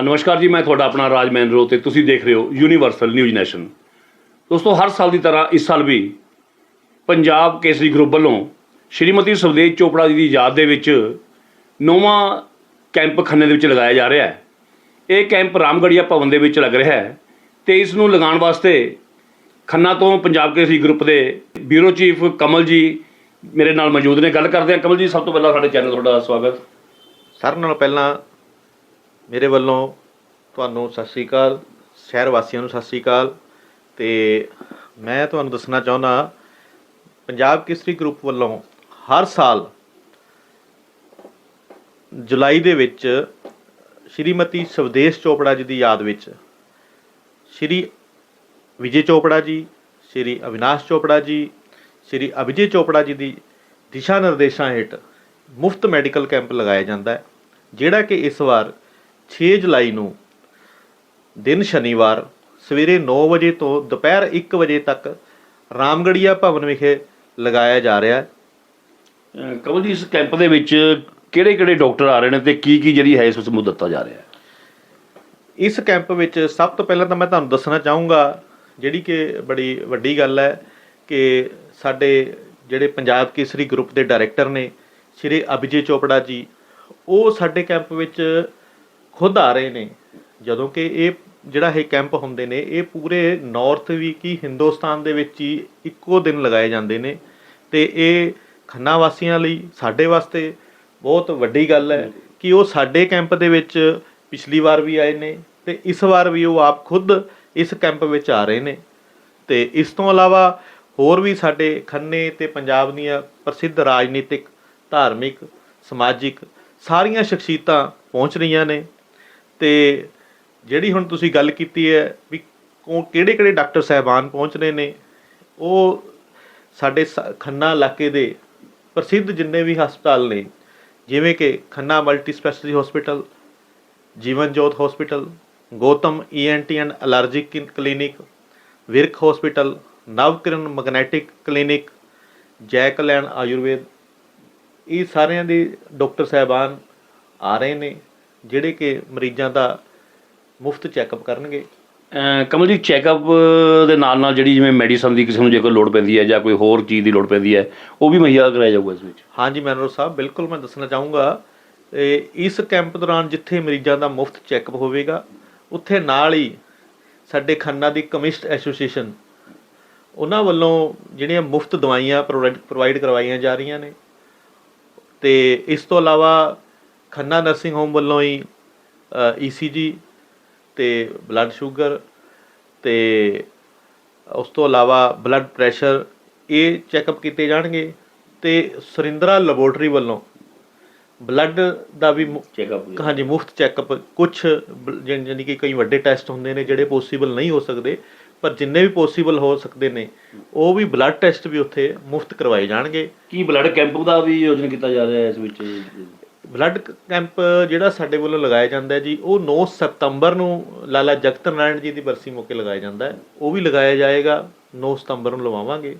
ਨਮਸਕਾਰ ਜੀ, ਮੈਂ ਤੁਹਾਡਾ ਆਪਣਾ ਰਾਜ ਮੈਨਰੋ ਤੇ ਤੁਸੀਂ ਦੇਖ ਰਹੇ ਹੋ ਯੂਨੀਵਰਸਲ ਨਿਊਜ਼ ਨੈਸ਼ਨ ਦੋਸਤੋ, ਹਰ ਸਾਲ ਦੀ ਤਰ੍ਹਾਂ ਇਸ ਸਾਲ ਵੀ ਪੰਜਾਬ ਕੇਸਰੀ ਗਰੁੱਪ ਵੱਲੋਂ ਸ਼੍ਰੀਮਤੀ ਸੁਖਦੇਵ ਚੋਪੜਾ ਜੀ ਦੀ ਯਾਦ ਦੇ ਵਿੱਚ ਨੌਵਾਂ ਕੈਂਪ ਖੰਨੇ ਦੇ ਵਿੱਚ ਲਗਾਇਆ ਜਾ ਰਿਹਾ ਹੈ। ਇਹ ਕੈਂਪ ਰਾਮਗੜੀਆ ਭਵਨ ਦੇ ਵਿੱਚ ਲੱਗ ਰਿਹਾ ਹੈ ਤੇ ਇਸ ਨੂੰ ਲਗਾਉਣ ਵਾਸਤੇ ਖੰਨਾ ਤੋਂ ਪੰਜਾਬ ਕੇਸਰੀ ਗਰੁੱਪ ਦੇ ਬਿਊਰੋ ਚੀਫ ਕਮਲ ਜੀ ਮੇਰੇ ਨਾਲ ਮੌਜੂਦ ਨੇ। ਗੱਲ ਕਰਦੇ ਹਾਂ। ਕਮਲ ਜੀ, ਸਭ ਤੋਂ ਪਹਿਲਾਂ ਸਾਡੇ ਚੈਨਲ ਤੁਹਾਡਾ ਸਵਾਗਤ। ਸਾਰਿਆਂ ਨਾਲੋਂ ਪਹਿਲਾਂ ਮੇਰੇ ਵੱਲੋਂ ਤੁਹਾਨੂੰ ਸਤਿ ਸ੍ਰੀ ਅਕਾਲ, ਸ਼ਹਿਰ ਵਾਸੀਆਂ ਨੂੰ ਸਤਿ ਸ੍ਰੀ ਅਕਾਲ। ਤੇ ਮੈਂ ਤੁਹਾਨੂੰ ਦੱਸਣਾ ਚਾਹੁੰਦਾ ਪੰਜਾਬ ਕੇਸਰੀ ਗਰੁੱਪ ਵੱਲੋਂ ਹਰ ਸਾਲ ਜੁਲਾਈ ਦੇ ਵਿੱਚ ਸ਼੍ਰੀਮਤੀ ਸਵਦੇਸ਼ ਚੋਪੜਾ ਜੀ ਦੀ ਯਾਦ ਵਿੱਚ ਸ਼੍ਰੀ ਵਿਜੇ ਚੋਪੜਾ ਜੀ, ਸ਼੍ਰੀ ਅਵਿਨਾਸ਼ ਚੋਪੜਾ ਜੀ, ਸ਼੍ਰੀ ਅਭਿਜੇ ਚੋਪੜਾ ਜੀ ਦੀ ਦਿਸ਼ਾ ਨਿਰਦੇਸ਼ਾਂ ਹੇਠ ਮੁਫਤ ਮੈਡੀਕਲ ਕੈਂਪ ਲਗਾਇਆ ਜਾਂਦਾ ਹੈ, ਜਿਹੜਾ ਕਿ ਇਸ ਵਾਰ 6 ਜੁਲਾਈ ਨੂੰ ਦਿਨ ਸ਼ਨੀਵਾਰ ਸਵੇਰੇ 9 ਵਜੇ ਤੋਂ ਦੁਪਹਿਰ 1 ਵਜੇ ਤੱਕ ਰਾਮਗੜੀਆ ਭਵਨ ਵਿਖੇ ਲਗਾਇਆ ਜਾ ਰਿਹਾ ਹੈ। ਅਹ ਕਮਲ ਜੀ ਇਸ ਕੈਂਪ ਦੇ ਵਿੱਚ ਕਿਹੜੇ ਕਿਹੜੇ ਡਾਕਟਰ ਆ ਰਹੇ ਨੇ ਤੇ ਕੀ ਕੀ ਜਿਹੜੀ ਹੈ ਇਸ ਵਿੱਚ ਮੁੱਦ ਦਿੱਤਾ ਜਾ ਰਿਹਾ ਹੈ? ਇਸ ਕੈਂਪ ਵਿੱਚ ਸਭ ਤੋਂ ਪਹਿਲਾਂ ਤਾਂ ਮੈਂ ਤੁਹਾਨੂੰ ਦੱਸਣਾ ਚਾਹੂੰਗਾ ਜਿਹੜੀ ਕਿ ਬੜੀ ਵੱਡੀ ਗੱਲ ਹੈ ਕਿ ਸਾਡੇ ਜਿਹੜੇ ਪੰਜਾਬ ਕੇਸਰੀ ਗਰੁੱਪ ਦੇ ਡਾਇਰੈਕਟਰ ਨੇ ਸ਼੍ਰੀ ਅਭਿਜੇ ਚੋਪੜਾ ਜੀ ਉਹ ਸਾਡੇ ਕੈਂਪ ਵਿੱਚ ਖੁਦ ਆ ਰਹੇ ਨੇ, ਜਦੋਂ ਕਿ ਇਹ ਜਿਹੜਾ ਇਹ ਕੈਂਪ ਹੁੰਦੇ ਨੇ, ਇਹ ਪੂਰੇ ਨਾਰਥ ਵੀ ਕੀ ਹਿੰਦੁਸਤਾਨ ਦੇ ਵਿੱਚ ਹੀ ਇੱਕੋ ਦਿਨ ਲਗਾਏ ਜਾਂਦੇ ਨੇ ਤੇ ਇਹ ਖੰਨਾ ਵਾਸੀਆਂ ਲਈ ਸਾਡੇ ਵਾਸਤੇ ਬਹੁਤ ਵੱਡੀ ਗੱਲ ਹੈ ਕਿ ਉਹ ਸਾਡੇ ਕੈਂਪ ਦੇ ਵਿੱਚ ਪਿਛਲੀ ਵਾਰ ਵੀ ਆਏ ਨੇ ਤੇ ਇਸ ਵਾਰ ਵੀ ਉਹ ਆਪ ਖੁਦ ਇਸ ਕੈਂਪ ਵਿੱਚ ਆ ਰਹੇ ਨੇ। ਤੇ ਇਸ ਤੋਂ ਇਲਾਵਾ ਹੋਰ ਵੀ ਸਾਡੇ ਖੰਨੇ ਤੇ ਪੰਜਾਬ ਦੀਆਂ ਪ੍ਰਸਿੱਧ ਰਾਜਨੀਤਿਕ, ਧਾਰਮਿਕ, ਸਮਾਜਿਕ ਸਾਰੀਆਂ ਸ਼ਖਸੀਅਤਾਂ ਪਹੁੰਚ ਰਹੀਆਂ ਨੇ। ਤੇ ਜਿਹੜੀ ਹੁਣ ਤੁਸੀਂ ਗੱਲ ਕੀਤੀ ਹੈ ਵੀ ਕਿਹੜੇ ਕਿਹੜੇ ਡਾਕਟਰ ਸਾਹਿਬਾਨ ਪਹੁੰਚ ਰਹੇ ਨੇ, ਉਹ ਸਾਡੇ ਸ- ਖੰਨਾ ਇਲਾਕੇ ਦੇ ਪ੍ਰਸਿੱਧ ਜਿੰਨੇ ਵੀ ਹਸਪਤਾਲ ਨੇ, ਜਿਵੇਂ ਕਿ Khanna multi speciality hospital Jeevan Jot hospital, Gautam ENT and allergic clinic, Virk hospital, Navkiran magnetic clinic Jai Kalyan Ayurved, ਇਹ ਸਾਰਿਆਂ ਦੇ ਡਾਕਟਰ ਸਾਹਿਬਾਨ ਆ ਰਹੇ ਨੇ। ਜਿਹੜੇ ਕਿ ਮਰੀਜ਼ਾਂ ਦਾ ਮੁਫਤ ਚੈੱਕਅਪ ਕਰਨਗੇ? ਕਮਲ ਜੀ ਚੈੱਕਅਪ ਦੇ ਨਾਲ ਨਾਲ ਜਿਹੜੀ ਜਿਵੇਂ ਮੈਡੀਸਨ ਦੀ ਕਿਸੇ ਨੂੰ ਜੇ ਕੋਈ ਲੋੜ ਪੈਂਦੀ ਹੈ ਜਾਂ ਕੋਈ ਹੋਰ ਚੀਜ਼ ਦੀ ਲੋੜ ਪੈਂਦੀ ਹੈ ਉਹ ਵੀ ਮੁਹੱਈਆ ਕਰਾਇਆ ਜਾਊਗਾ ਇਸ ਵਿੱਚ। ਹਾਂਜੀ ਮੈਨਰੋ ਸਾਹਿਬ ਬਿਲਕੁਲ ਮੈਂ ਦੱਸਣਾ ਚਾਹੂੰਗਾ ਇਸ ਕੈਂਪ ਦੌਰਾਨ ਜਿੱਥੇ ਮਰੀਜ਼ਾਂ ਦਾ ਮੁਫਤ ਚੈੱਕਅਪ ਹੋਵੇਗਾ ਉੱਥੇ ਨਾਲ ਹੀ ਸਾਡੇ ਖੰਨਾ ਦੀ ਕਮਿਸਟ ਐਸੋਸੀਏਸ਼ਨ ਉਹਨਾਂ ਵੱਲੋਂ ਜਿਹੜੀਆਂ ਮੁਫਤ ਦਵਾਈਆਂ ਪ੍ਰੋਵਾਈਡ ਕਰਵਾਈਆਂ ਜਾ ਰਹੀਆਂ ਨੇ ਤੇ ਇਸ ਤੋਂ ਇਲਾਵਾ ਖੰਨਾ ਨਰਸਿੰਗ ਹੋਮ ਵੱਲੋਂ ਹੀ ਈਸੀਜੀ ਤੇ ਬਲੱਡ ਸ਼ੂਗਰ ਤੇ ਉਸ ਤੋਂ ਇਲਾਵਾ ਬਲੱਡ ਪ੍ਰੈਸ਼ਰ ਇਹ ਚੈੱਕਅਪ ਕੀਤੇ ਜਾਣਗੇ ਤੇ ਸੁਰਿੰਦਰਾ ਲੈਬੋਰਟਰੀ ਵੱਲੋਂ ਬਲੱਡ ਦਾ ਵੀ ਚੈੱਕਅਪ ਹਾਂਜੀ ਮੁਫਤ ਚੈੱਕਅਪ ਕੁਝ ਯਾਨੀ ਕਿ ਕਈ ਵੱਡੇ ਟੈਸਟ ਹੁੰਦੇ ਨੇ ਜਿਹੜੇ ਪੋਸੀਬਲ ਨਹੀਂ ਹੋ ਸਕਦੇ ਪਰ ਜਿੰਨੇ ਵੀ ਪੋਸੀਬਲ ਹੋ ਸਕਦੇ ਨੇ ਉਹ ਵੀ ਬਲੱਡ ਟੈਸਟ ਵੀ ਉੱਥੇ ਮੁਫਤ ਕਰਵਾਏ ਜਾਣਗੇ। ਕੀ ਬਲੱਡ ਕੈਂਪ ਦਾ ਵੀ ਆਯੋਜਨ ਕੀਤਾ ਜਾ ਰਿਹਾ ਹੈ ਇਸ ਵਿੱਚ? ਬਲੱਡ ਕੈਂਪ ਜਿਹੜਾ ਸਾਡੇ ਵੱਲੋਂ ਲਗਾਇਆ ਜਾਂਦਾ ਹੈ ਜੀ ਉਹ 9 ਸਤੰਬਰ ਨੂੰ ਲਾਲਾ ਜਗਤ ਨਾਰਾਇਣ ਜੀ ਦੀ ਬਰਸੀ ਮੌਕੇ ਲਗਾਇਆ ਜਾਂਦਾ ਹੈ। ਉਹ ਵੀ ਲਗਾਇਆ ਜਾਏਗਾ 9 ਸਤੰਬਰ ਨੂੰ ਲਵਾਵਾਂਗੇ।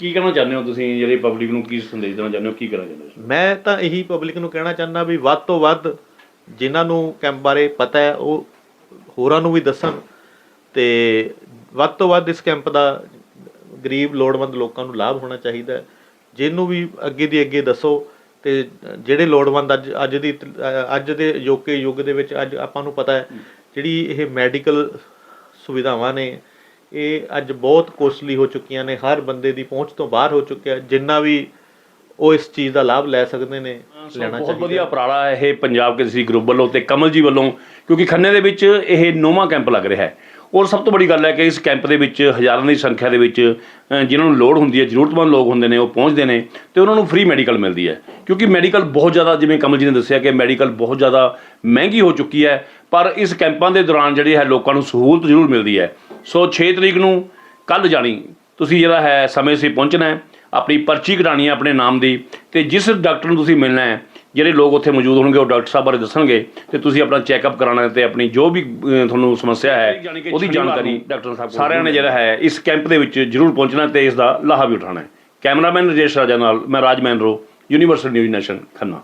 ਕੀ ਕਹਿਣਾ ਚਾਹੁੰਦੇ ਹੋ ਤੁਸੀਂ ਜਿਹੜੀ ਪਬਲਿਕ ਨੂੰ ਕੀ ਸੰਦੇਸ਼ ਦੇਣਾ ਚਾਹੁੰਦੇ ਹੋ ਕੀ ਕਰਨਾ ਚਾਹੁੰਦੇ ਹੋ? ਮੈਂ ਤਾਂ ਇਹੀ ਪਬਲਿਕ ਨੂੰ ਕਹਿਣਾ ਚਾਹੁੰਦਾ ਵੀ ਵੱਧ ਤੋਂ ਵੱਧ ਜਿਨ੍ਹਾਂ ਨੂੰ ਕੈਂਪ ਬਾਰੇ ਪਤਾ ਹੈ ਉਹ ਹੋਰਾਂ ਨੂੰ ਵੀ ਦੱਸਣ ਤੇ ਵੱਧ ਤੋਂ ਵੱਧ ਇਸ ਕੈਂਪ ਦਾ ਗਰੀਬ ਲੋੜਵੰਦ ਲੋਕਾਂ ਨੂੰ ਲਾਭ ਹੋਣਾ ਚਾਹੀਦਾ ਹੈ। ਜਿਹਨੂੰ ਵੀ ਅੱਗੇ ਦੀ ਅੱਗੇ ਦੱਸੋ ਤੇ ਜਿਹੜੇ ਲੋੜਵੰਦ ਅੱਜ ਅੱਜ ਦੀ ਅੱਜ ਦੇ ਯੋਕੇ ਯੁੱਗ ਦੇ ਵਿੱਚ ਅੱਜ ਆਪਾਂ ਨੂੰ ਪਤਾ ਹੈ ਜਿਹੜੀ ਇਹ ਮੈਡੀਕਲ ਸੁਵਿਧਾਵਾਂ ਨੇ ਇਹ ਅੱਜ ਬਹੁਤ ਕੋਸਟਲੀ ਹੋ ਚੁੱਕੀਆਂ ਨੇ ਹਰ ਬੰਦੇ ਦੀ ਪਹੁੰਚ ਤੋਂ ਬਾਹਰ ਹੋ ਚੁੱਕਿਆ ਜਿੰਨਾ ਵੀ ਉਹ ਇਸ ਚੀਜ਼ ਦਾ ਲਾਭ ਲੈ ਸਕਦੇ ਨੇ ਲੈਣਾ ਬਹੁਤ ਚਾਹੀਦਾ। ਵਧੀਆ ਉਪਰਾਲਾ ਹੈ ਇਹ ਪੰਜਾਬ ਕਿਸੇ ਗਰੁੱਪ ਵੱਲੋਂ ਤੇ ਕਮਲ ਜੀ ਵੱਲੋਂ ਕਿਉਂਕਿ ਖੰਨੇ ਦੇ ਵਿੱਚ ਇਹ ਨੌਵਾਂ ਕੈਂਪ ਲੱਗ ਰਿਹਾ ਹੈ। ਔਰ ਸਭ ਤੋਂ ਬੜੀ ਗੱਲ ਹੈ ਕਿ ਇਸ ਕੈਂਪ ਦੇ ਵਿੱਚ ਹਜ਼ਾਰਾਂ ਦੀ ਸੰਖਿਆ ਦੇ ਵਿੱਚ ਅ, ਜਿਨ੍ਹਾਂ ਨੂੰ ਲੋੜ ਹੁੰਦੀ ਹੈ ਜ਼ਰੂਰਤਮੰਦ ਲੋਕ ਹੁੰਦੇ ਨੇ ਉਹ ਪਹੁੰਚਦੇ ਨੇ ਤੇ ਉਹਨਾਂ ਨੂੰ ਫ੍ਰੀ ਮੈਡੀਕਲ ਮਿਲਦੀ ਹੈ। ਕਿਉਂਕਿ ਮੈਡੀਕਲ ਬਹੁਤ ਜ਼ਿਆਦਾ ਜਿਵੇਂ ਕਮਲ ਜੀ ਨੇ ਦੱਸਿਆ ਕਿ ਮੈਡੀਕਲ ਬਹੁਤ ਜ਼ਿਆਦਾ ਮਹਿੰਗੀ ਹੋ ਚੁੱਕੀ ਹੈ ਪਰ ਇਸ ਕੈਂਪਾਂ ਦੇ ਦੌਰਾਨ ਜਿਹੜੀ ਹੈ ਲੋਕਾਂ ਨੂੰ ਸਹੂਲਤ ਜ਼ਰੂਰ ਮਿਲਦੀ ਹੈ। ਸੋ 6 ਤਰੀਕ ਨੂੰ ਕੱਲ ਜਾਣੀ ਤੁਸੀਂ ਜਿਹੜਾ ਹੈ ਸਮੇਂ ਸਿਰ ਪਹੁੰਚਣਾ ਹੈ ਆਪਣੀ ਪਰਚੀ ਕਢਾਣੀ ਹੈ ਆਪਣੇ ਨਾਮ ਦੀ ਤੇ ਜਿਸ ਡਾਕਟਰ ਨੂੰ ਤੁਸੀਂ ਮਿਲਣਾ ਹੈ ਜਿਹੜੇ ਲੋਕ ਉੱਥੇ ਮੌਜੂਦ ਹੋਣਗੇ ਉਹ ਡਾਕਟਰ ਸਾਹਿਬ ਬਾਰੇ ਦੱਸਣਗੇ ਤੇ ਤੁਸੀਂ ਆਪਣਾ ਚੈੱਕਅਪ ਕਰਾਉਣਾ ਹੈ ਤੇ ਆਪਣੀ ਜੋ ਵੀ ਤੁਹਾਨੂੰ ਸਮੱਸਿਆ ਹੈ ਉਹਦੀ ਜਾਣਕਾਰੀ ਡਾਕਟਰ ਸਾਹਿਬ ਸਾਰਿਆਂ ਨੇ ਜਿਹੜਾ ਹੈ ਇਸ ਕੈਂਪ ਦੇ ਵਿੱਚ ਜ਼ਰੂਰ ਪਹੁੰਚਣਾ ਤੇ ਇਸ ਦਾ ਲਾਹਾ ਵੀ ਉਠਾਉਣਾ ਹੈ। ਕੈਮਰਾਮੈਨ ਰਜੇਸ਼ ਰਾਜਾ ਨਾਲ ਮੈਂ Raj Mahindro universal news nation Khanna.